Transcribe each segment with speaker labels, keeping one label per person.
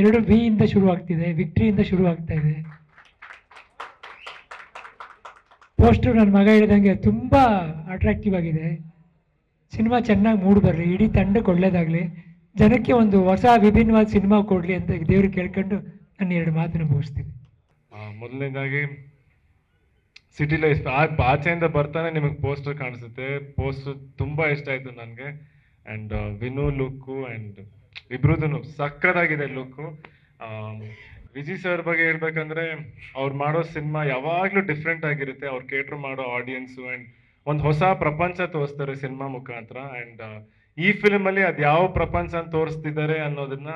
Speaker 1: ಎರಡು ವಿ ಇಂದ ಶುರುವಾಗ್ತಿದೆ ವಿಕ್ಟ್ರಿಯಿಂದ ಶುರುವಾಗ್ತಾ ಇದೆ. ಪೋಸ್ಟರ್ ನನ್ನ ಮಗ ಹೇಳಿದಂಗೆ ತುಂಬ ಅಟ್ರಾಕ್ಟಿವ್ ಆಗಿದೆ. ಸಿನಿಮಾ ಚೆನ್ನಾಗಿ ಮೂಡ್ ಬರಲಿ, ಇಡೀ ತಂಡಕ್ಕೆ ಒಳ್ಳೇದಾಗಲಿ. ಜನಕ್ಕೆ ಒಂದು ಹೊಸ ವಿಭಿನ್ನವಾದ ಸಿನಿಮಾ ಕೊಡಲಿ ಅಂತ ದೇವ್ರಿಗೆ ಕೇಳ್ಕೊಂಡು ನಾನು ಎರಡು ಮಾತನ್ನು ಮುಗಿಸ್ತೀನಿ.
Speaker 2: ಮೊದಲನೇದಾಗಿ ಸಿಟಿ ಲೈಫ್ ಆಚೆಯಿಂದ ಬರ್ತಾನೆ ನಿಮಗೆ ಪೋಸ್ಟರ್ ಕಾಣಿಸುತ್ತೆ. ಪೋಸ್ಟರ್ ತುಂಬ ಇಷ್ಟ ಆಯಿತು ನನಗೆ. ಆ್ಯಂಡ್ ವಿನೋ ಲುಕ್ಕು ಅಂಡ್ ಇಬ್ರದ್ದು ಸಕ್ಕದಾಗಿದೆ ಲುಕ್ಕು. ವಿಜಿ ಸರ್ ಬಗ್ಗೆ ಹೇಳ್ಬೇಕಂದ್ರೆ ಅವ್ರು ಮಾಡೋ ಸಿನಿಮಾ ಯಾವಾಗ್ಲೂ ಡಿಫ್ರೆಂಟ್ ಆಗಿರುತ್ತೆ. ಅವ್ರು ಕೇಟರ್ ಮಾಡೋ ಆಡಿಯನ್ಸು ಅಂಡ್ ಒಂದು ಹೊಸ ಪ್ರಪಂಚ ತೋರಿಸ್ತಾರೆ ಸಿನಿಮಾ ಮುಖಾಂತರ. ಅಂಡ್ ಈ ಫಿಲ್ಮ್ ಅಲ್ಲಿ ಅದ್ ಯಾವ ಪ್ರಪಂಚ ತೋರಿಸ್ತಿದ್ದಾರೆ ಅನ್ನೋದನ್ನ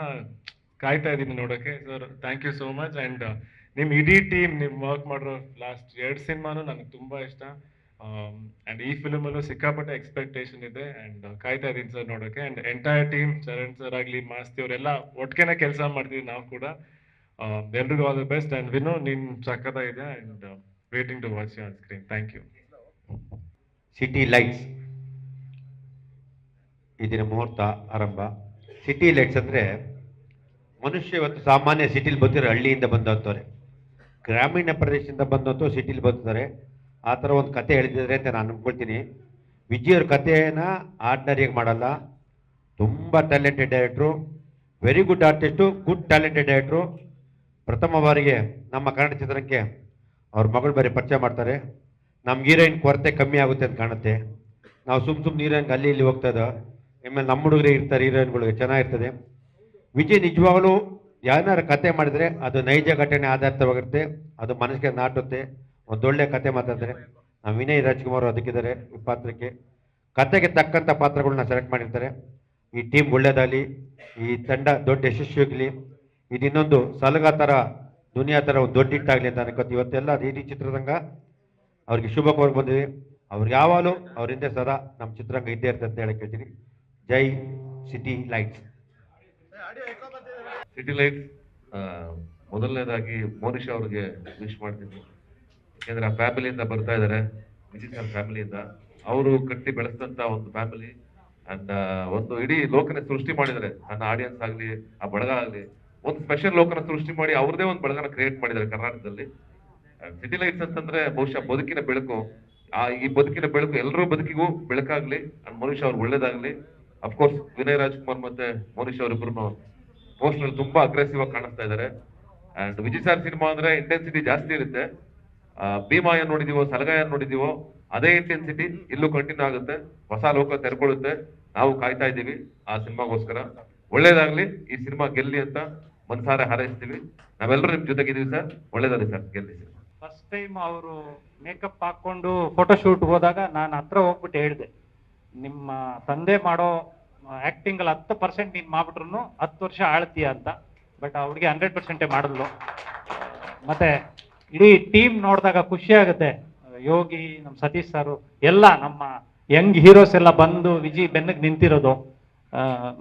Speaker 2: ಕಾಯ್ತಾ ಇದ್ದೀನಿ ನೋಡೋಕೆ. Sir thank you so much and ನಿಮ್ ಇಡೀ ಟೀಮ್ ನಿಮ್ ವರ್ಕ್ ಮಾಡಿರೋ ಲಾಸ್ಟ್ ಎರಡು ಸಿನಿಮಾನು ನನಗೆ ತುಂಬಾ ಇಷ್ಟ. ಅಂಡ್ ಈ ಫಿಲಮ್ ಅಲ್ಲೂ ಸಿಕ್ಕಾಪಟ್ಟೆ ಎಕ್ಸ್ಪೆಕ್ಟೇಷನ್ ಇದೆ ಅಂಡ್ ಕಾಯ್ತಾ ಇದೀನಿ ಸರ್ ನೋಡೋಕೆ. And entire team Charan sir ಆಗ್ಲಿ, ಮಾಸ್ತಿ ಅವರೆಲ್ಲ ಒಟ್ಟಿಗೆನೆ ಕೆಲಸ ಮಾಡ್ತೀವಿ ನಾವು ಕೂಡ. ಎಲ್ರಿಗೂ all the best and Vinu ನೀನ್ ಸಕ್ಕತ್ತಾಗಿದೆ and waiting to watch on screen thank you
Speaker 3: city lights ಇದರ ಮುಹೂರ್ತ ಆರಂಭ. ಸಿಟಿ ಲೈಟ್ಸ್ ಅಂದರೆ ಮನುಷ್ಯ ಇವತ್ತು ಸಾಮಾನ್ಯ ಸಿಟಿಲಿ ಬಂದಿರೋ ಹಳ್ಳಿಯಿಂದ ಬಂದಂಥವ್ರೆ ಗ್ರಾಮೀಣ ಪ್ರದೇಶದಿಂದ ಬಂದಂಥವ್ರು ಸಿಟಿಲಿ ಬರ್ತಾರೆ ಆ ಥರ ಒಂದು ಕತೆ ಹೇಳಿದ್ರೆ ಅಂತ ನಾನು ಅನ್ಕೊಳ್ತೀನಿ. ವಿಜಯವ್ರ ಕಥೆನ ಆರ್ಡಿನರಿಯಾಗಿ ಮಾಡಲ್ಲ. ತುಂಬ talented director very good artist good talented director ಪ್ರಥಮ ಬಾರಿಗೆ ನಮ್ಮ ಕನ್ನಡ ಚಿತ್ರಕ್ಕೆ ಅವ್ರ ಮಗಳು ಬೇರೆ ಪರಿಚಯ ಮಾಡ್ತಾರೆ. ನಮ್ಗೆ ಹೀರೋಯಿನ್ ಕೊರತೆ ಕಮ್ಮಿ ಆಗುತ್ತೆ ಅಂತ ಕಾಣುತ್ತೆ. ನಾವು ಸುಮ್ ಸುಮ್ಮನೆ ಹೀರೋಯಿನ್ಗೆ ಅಲ್ಲಿ ಇಲ್ಲಿ ಹೋಗ್ತಾ ಇದ್ದೋ. ಆಮೇಲೆ ನಮ್ಮ ಹುಡುಗರೇ ಇರ್ತಾರೆ ಹೀರೋಯಿನ್ಗಳಿಗೆ ಚೆನ್ನಾಗಿರ್ತದೆ. ವಿಜಯ್ ನಿಜವಾಗಲೂ ಯಾರನ್ನಾರು ಕತೆ ಮಾಡಿದ್ರೆ ಅದು ನೈಜ ಘಟನೆ ಆಧಾರಿತವಾಗಿರುತ್ತೆ. ಅದು ಮನಸ್ಸಿಗೆ ನಾಟುತ್ತೆ. ಒಂದೊಳ್ಳೆ ಕತೆ ಮಾತಾಡಿದ್ರೆ ನಮ್ಮ ವಿನಯ್ ರಾಜ್ಕುಮಾರ್ ಅದಕ್ಕಿದ್ದಾರೆ ಈ ಪಾತ್ರಕ್ಕೆ. ಕತೆಗೆ ತಕ್ಕಂಥ ಪಾತ್ರಗಳನ್ನ ಸೆಲೆಕ್ಟ್ ಮಾಡಿರ್ತಾರೆ. ಈ ಟೀಮ್ ಒಳ್ಳೇದಾಗಲಿ, ಈ ತಂಡ ದೊಡ್ಡ ಯಶಸ್ವಿಯಾಗಲಿ ಇದು ಇನ್ನೊಂದು ಸಲಗ ಥರ ದುನಿಯಾ ಥರ ಒಂದು ದೊಡ್ಡ ಹಿಟ್ಟಾಗಲಿ ಅಂತ ಅನ್ಕೋತೀವಿ. ಇವತ್ತೆಲ್ಲ ಇಡೀ ಚಿತ್ರರಂಗ ಅವ್ರಿಗೆ ಶುಭ ಕೋರಿ ಬಂದಿದೆ. ಅವ್ರಿಗೆ ಯಾವಾಗಲೂ ಅವ್ರ ಸದಾ ನಮ್ಮ ಚಿತ್ರರಂಗ ಇದ್ದೇ ಇರ್ತದೆ ಅಂತ ಹೇಳಕ್ ಹೇಳ್ತೀನಿ ಜೈ ಸಿಟಿ ಲೈಟ್ಸ್.
Speaker 4: ಸಿಟಿ ಲೈಟ್ಸ್ ಮೊದಲನೇದಾಗಿ ಮೋನಿಶ್ ಅವ್ರಿಗೆ ವಿಶ್ ಮಾಡ್ತೀನಿ. ಯಾಕಂದ್ರೆ ಆ ಫ್ಯಾಮಿಲಿಯಿಂದ ಬರ್ತಾ ಇದ್ದಾರೆ ವಿಜಿತ್ ಸರ್ ಫ್ಯಾಮಿಲಿಯಿಂದ ಅವರು ಕಟ್ಟಿ ಬೆಳೆಸಿದಂತ ಒಂದು ಫ್ಯಾಮಿಲಿ ಅಂಡ್ ಒಂದು ಇಡೀ ಲೋಕನ ಸೃಷ್ಟಿ ಮಾಡಿದ್ದಾರೆ. ನನ್ನ ಆಡಿಯನ್ಸ್ ಆಗಲಿ, ಆ ಬಳಗ ಆಗಲಿ ಒಂದು ಸ್ಪೆಷಲ್ ಲೋಕನ ಸೃಷ್ಟಿ ಮಾಡಿ ಅವ್ರದೇ ಒಂದು ಬಳಗನ ಕ್ರಿಯೇಟ್ ಮಾಡಿದ್ದಾರೆ ಕರ್ನಾಟಕದಲ್ಲಿ. ಸಿಟಿ ಲೈಟ್ಸ್ ಅಂತಂದ್ರೆ ಬಹುಶಃ ಬದುಕಿನ ಬೆಳಕು. ಆ, ಈ ಬದುಕಿನ ಬೆಳಕು ಎಲ್ಲರೂ ಬದುಕಿಗೂ ಬೆಳಕಾಗ್ಲಿ ಅಂಡ್ ಮನುಷ್ಯ ಅವ್ರು ಒಳ್ಳೇದಾಗ್ಲಿ. ಅಫ್ಕೋರ್ಸ್ ವಿನಯ್ ರಾಜ್ಕುಮಾರ್ ಮತ್ತೆ ಮೋನಿಶ್ ಅವರಿಬ್ರು ಪೋಸ್ಟರ್ ತುಂಬಾ ಅಗ್ರೆಸಿವ್ ಆಗಿ ಕಾಣಿಸ್ತಾ ಇದ್ದಾರೆ ಅಂಡ್ ವಿಜಯ್ ಸಾರ್ ಸಿನಿಮಾ ಅಂದ್ರೆ ಇಂಟೆನ್ಸಿಟಿ ಜಾಸ್ತಿ ಇರುತ್ತೆ. ಭೀಮಾ ನೋಡಿದೀವೋ ಸಲಗ ನೋಡಿದೀವೋ, ಅದೇ ಇಂಟೆನ್ಸಿಟಿ ಇಲ್ಲೂ ಕಂಟಿನ್ಯೂ ಆಗುತ್ತೆ. ಹೊಸ ಲೋಕ ತೆರ್ಕೊಳ್ಳುತ್ತೆ. ನಾವು ಕಾಯ್ತಾ ಇದ್ದೀವಿ ಆ ಸಿನಿಮಾಗೋಸ್ಕರ. ಒಳ್ಳೇದಾಗ್ಲಿ, ಈ ಸಿನಿಮಾ ಗೆಲ್ಲಿ ಅಂತ ಮನ್ಸಾರೆ ಹಾರೈಸ್ತೀವಿ. ನಾವೆಲ್ಲರೂ ನಿಮ್ ಜೊತೆಗಿದ್ದೀವಿ ಸರ್. ಒಳ್ಳೇದಾಗಲಿ ಸರ್. ಗೆಲ್ಲಿ ಸರ್
Speaker 5: ಫಸ್ಟ್ ಟೈಮ್ ಅವರು ಮೇಕಪ್ ಹಾಕೊಂಡು ಫೋಟೋಶೂಟ್ ಹೋದಾಗ ನಾನು ಹತ್ರ ಹೋಗ್ಬಿಟ್ಟು ಹೇಳಿದೆ. ನಿಮ್ಮ ತಂದೆ ಮಾಡೋ ಆಕ್ಟಿಂಗ್ ಅಲ್ಲಿ ಹತ್ತು ಪರ್ಸೆಂಟ್ ನೀನ್ ಮಾಡ್ಬಿಟ್ರು ಹತ್ತು ವರ್ಷ ಆಳ್ತೀಯ ಅಂತ. ಬಟ್ ಅವ್ರಿಗೆ ಹಂಡ್ರೆಡ್ ಪರ್ಸೆಂಟೇ ಮಾಡಿದ್ಲು ಮತ್ತೆ ಇಡೀ ಟೀಮ್ ನೋಡಿದಾಗ ಖುಷಿ ಆಗುತ್ತೆ. ಯೋಗಿ ನಮ್ಮ ಸತೀಶ್ ಸಾರು, ಎಲ್ಲ ನಮ್ಮ ಯಂಗ್ ಹೀರೋಸ್ ಎಲ್ಲ ಬಂದು ವಿಜಿ ಬೆನ್ನಗೆ ನಿಂತಿರೋದು.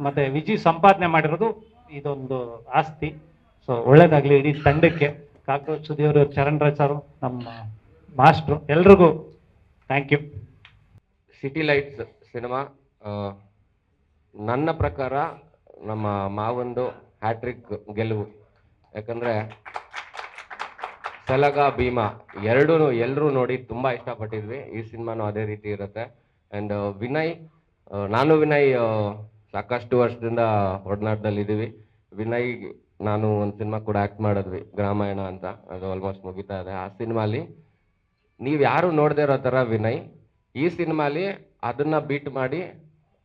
Speaker 5: ಮತ್ತೆ ವಿಜಿ ಸಂಪಾದನೆ ಮಾಡಿರೋದು ಇದೊಂದು ಆಸ್ತಿ. ಸೊ ಒಳ್ಳೇದಾಗ್ಲಿ ಇಡೀ ತಂಡಕ್ಕೆ. ಕಾಕ್ರೋಚ್ ಸುದಿಯವರು, ಚರಣ್ ರಾಜ್ ಸಾರು, ನಮ್ಮ ಮಾಸ್ಟ್ರು, ಎಲ್ರಿಗೂ thank you
Speaker 6: city lights cinema ನನ್ನ ಪ್ರಕಾರ ನಮ್ಮ ಮಾವಂದು ಹ್ಯಾಟ್ರಿಕ್ ಗೆಲುವು. ಯಾಕಂದ್ರೆ ಸಲಗ ಭೀಮಾ. ಎರಡೂ ಎಲ್ಲರೂ ನೋಡಿ ತುಂಬಾ ಇಷ್ಟಪಟ್ಟಿದ್ವಿ. ಈ ಸಿನಿಮಾನು ಅದೇ ರೀತಿ ಇರುತ್ತೆ. ಅಂಡ್ ವಿನಯ್ ನಾನು ವಿನಯ್ ಸಾಕಷ್ಟು ವರ್ಷದಿಂದ ಒಡನಾಟದಲ್ಲಿ ಇದ್ದೀವಿ ವಿನಯ್ ನಾನು ಒಂದು ಸಿನಿಮಾ ಕೂಡ ಆಕ್ಟ್ ಮಾಡಿದ್ವಿ ಗ್ರಾಮಾಯಣ ಅಂತ. ಅದು ಆಲ್ಮೋಸ್ಟ್ ಮುಗಿತಾ ಇದೆ. ಆ ಸಿನಿಮಾಲಿ ನೀವು ಯಾರು ನೋಡದೇ ಇರೋ ಥರ ವಿನಯ್ ಈ ಸಿನಿಮಾಲಿ ಅದನ್ನ ಬೀಟ್ ಮಾಡಿ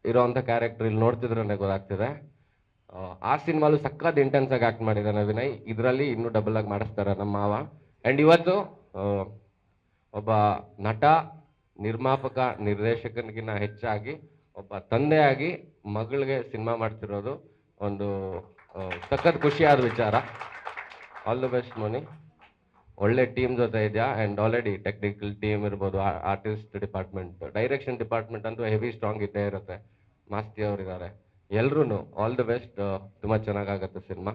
Speaker 6: ಇರೋವಂಥ ಕ್ಯಾರೆಕ್ಟರ್ ಇಲ್ಲಿ ನೋಡ್ತಿದ್ರೆ ಗೊತ್ತಾಗ್ತಿದೆ. ಆ, ಸಿನಿಮಾಲು ಸಖತ್ ಇಂಟೆನ್ಸ್ ಆಗಿ ಆಕ್ಟ್ ಮಾಡಿದ್ದಾನೆ ವಿನಯ್. ಇದರಲ್ಲಿ ಇನ್ನೂ ಡಬಲ್ ಆಗಿ ಮಾಡಿಸ್ತಾರೆ ನಮ್ಮ ಮಾವ. ಆ್ಯಂಡ್ ಇವತ್ತು ಒಬ್ಬ ನಟ, ನಿರ್ಮಾಪಕ, ನಿರ್ದೇಶಕನಿಗಿನ್ನ ಹೆಚ್ಚಾಗಿ, ಒಬ್ಬ ತಂದೆಯಾಗಿ ಮಗಳಿಗೆ ಸಿನಿಮಾ ಮಾಡ್ತಿರೋದು ಒಂದು ಸಖತ್ ಖುಷಿಯಾದ ವಿಚಾರ. All the best Moni. ಒಳ್ಳೆ ಟೀಮ್ ಜೊತೆ ಇದೆಯಾ? ಆ್ಯಂಡ್ ಆಲ್ರೆಡಿ ಟೆಕ್ನಿಕಲ್ ಟೀಮ್ ಇರ್ಬೋದು ಆರ್ಟಿಸ್ಟ್ ಡಿಪಾರ್ಟ್ಮೆಂಟ್ ಡೈರೆಕ್ಷನ್ ಡಿಪಾರ್ಟ್ಮೆಂಟ್ ಅಂತೂ ಹೆವಿ ಸ್ಟ್ರಾಂಗ್ ಇದ್ದೇ ಇರುತ್ತೆ. ಮಾಸ್ತಿ ಅವರಿದ್ದಾರೆ ಎಲ್ರೂ ಆಲ್ ದಿ ಬೆಸ್ಟ್ ತುಂಬ ಚೆನ್ನಾಗಾಗತ್ತೆ ಸಿನಿಮಾ.